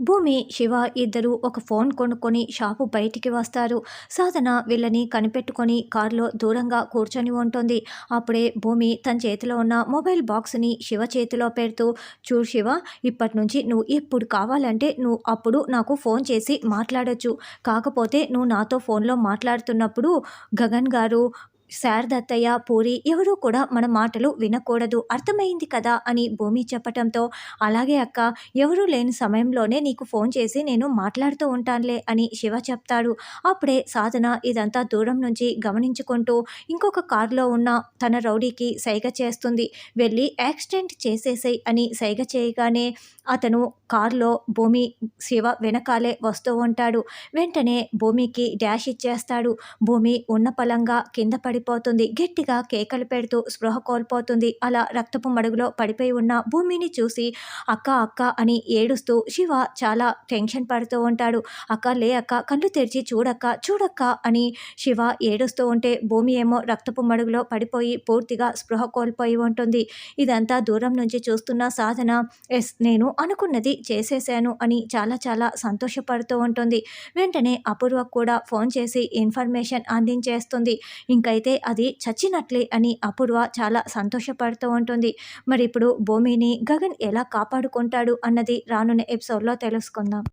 భూమి శివ ఇద్దరు ఒక ఫోన్ కొనుక్కొని షాపు బయటికి వస్తారు. సాధన వీళ్ళని కనిపెట్టుకొని కారులో దూరంగా కూర్చొని ఉంటుంది. అప్పుడే భూమి తన చేతిలో ఉన్న మొబైల్ బాక్స్ని శివ చేతిలో పెడుతూ చూడు శివ ఇప్పటి నుంచి నువ్వు ఎప్పుడు కావాలంటే నువ్వు అప్పుడు నాకు ఫోన్ చేసి మాట్లాడచ్చు. కాకపోతే నువ్వు నాతో ఫోన్లో మాట్లాడుతున్నప్పుడు గగన్ గారు శారదత్తయ్య పూరి ఎవరూ కూడా మన మాటలు వినకూడదు. అర్థమైంది కదా అని భూమి చెప్పటంతో అలాగే అక్క ఎవరూ లేని సమయంలోనే నీకు ఫోన్ చేసి నేను మాట్లాడుతూ ఉంటానులే అని శివ చెప్తాడు. అప్పుడే సాధన ఇదంతా దూరం నుంచి గమనించుకుంటూ ఇంకొక కారులో ఉన్న తన రౌడీకి సైగ చేస్తుంది. వెళ్ళి యాక్సిడెంట్ చేసేసాయి అని సైగ చేయగానే అతను కారులో భూమి శివ వెనకాలే వస్తూ ఉంటాడు. వెంటనే భూమికి డ్యాష్ ఇచ్చేస్తాడు. భూమి ఉన్న పలంగా కింద పడి పడిపోతుంది. గట్టిగా కేకలు పెడుతూ స్పృహ కోల్పోతుంది. అలా రక్తపు మడుగులో పడిపోయి ఉన్న భూమిని చూసి అక్క అక్క అని ఏడుస్తూ శివ చాలా టెన్షన్ పడుతూ ఉంటాడు. అక్క లే అక్క కళ్ళు తెరిచి చూడక్క చూడక్క అని శివ ఏడుస్తూ ఉంటే భూమి ఏమో రక్తపు మడుగులో పడిపోయి పూర్తిగా స్పృహ కోల్పోయి ఉంటుంది. ఇదంతా దూరం నుంచి చూస్తున్న సాధన ఎస్ నేను అనుకున్నది చేసేసాను అని చాలా చాలా సంతోషపడుతూ ఉంటుంది. వెంటనే అపూర్వ కూడా ఫోన్ చేసి ఇన్ఫర్మేషన్ అందించేస్తుంది. ఇంకైతే అయితే అది చచ్చినట్లే అని అపూర్వ చాలా సంతోషపడుతూ ఉంటుంది. మరి ఇప్పుడు భూమిని గగన్ ఎలా కాపాడుకుంటాడు అన్నది రానున్న ఎపిసోడ్లో తెలుసుకుందాం.